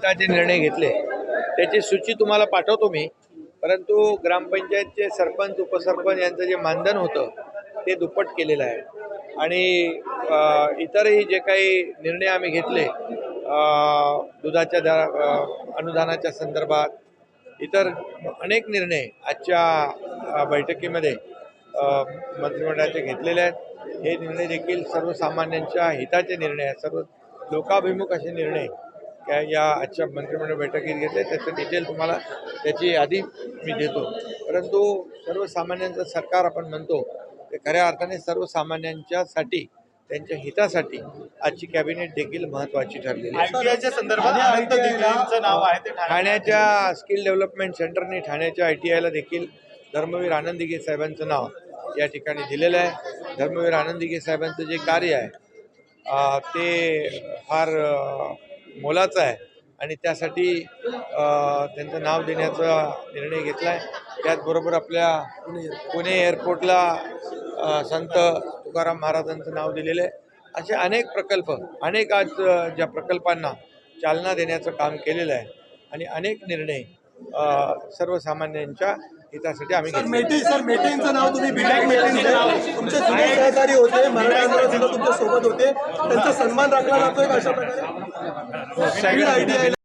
हिताचे निर्णय घेतले त्याची सूची तुम्हाला पाठवतो मी. परंतु ग्रामपंचायतचे सरपंच उपसरपंच यांचं जे मानधन होतं ते दुप्पट केलेलं आहे. आणि इतरही जे काही निर्णय आम्ही घेतले दुधाच्या दरा अनुदानाच्या संदर्भात इतर अनेक निर्णय आजच्या बैठकीमध्ये मंत्रिमंडळाचे घेतलेले आहेत. हे निर्णय देखील सर्वसामान्यांच्या हिताचे निर्णय आहेत. सर्व लोकाभिमुख असे निर्णय त्या या आजच्या मंत्रिमंडळ बैठकीत घेतले त्याचं डिटेल तुम्हाला त्याची यादी मी देतो. परंतु सर्वसामान्यांचं सरकार आपण म्हणतो ते खऱ्या अर्थाने सर्वसामान्यांच्यासाठी त्यांच्या हितासाठी आजची कॅबिनेट देखील महत्त्वाची ठरलेली आहे. संदर्भात ठाण्याच्या स्किल डेव्हलपमेंट सेंटरने ठाण्याच्या आय टी आयला देखील धर्मवीर आनंद दिघे साहेबांचं नाव या ठिकाणी दिलेलं आहे. धर्मवीर आनंद दिघे साहेबांचं जे कार्य आहे ते फार मोलाचं आहे. आणि त्यासाठी त्यांचं नाव देण्याचा निर्णय घेतला आहे त्याचबरोबर आपल्या पुणे एअरपोर्टला संत तुकाराम महाराजांचं नाव दिलेलं आहे. असे अनेक प्रकल्प अनेक आज ज्या प्रकल्पांना चालना देण्याचं काम केलेलं आहे. आणि अनेक निर्णय सर्वसामान्यांच्या हितासाठी आम्ही मेटे सर मेटेंचं नाव तुम्ही विनायक मेटेंचे तुमचे जुने सहकारी होते मराठा सुद्धा तुमच्यासोबत होते. त्यांचा सन्मान राखला जातोय का अशा प्रकारे? आयडिया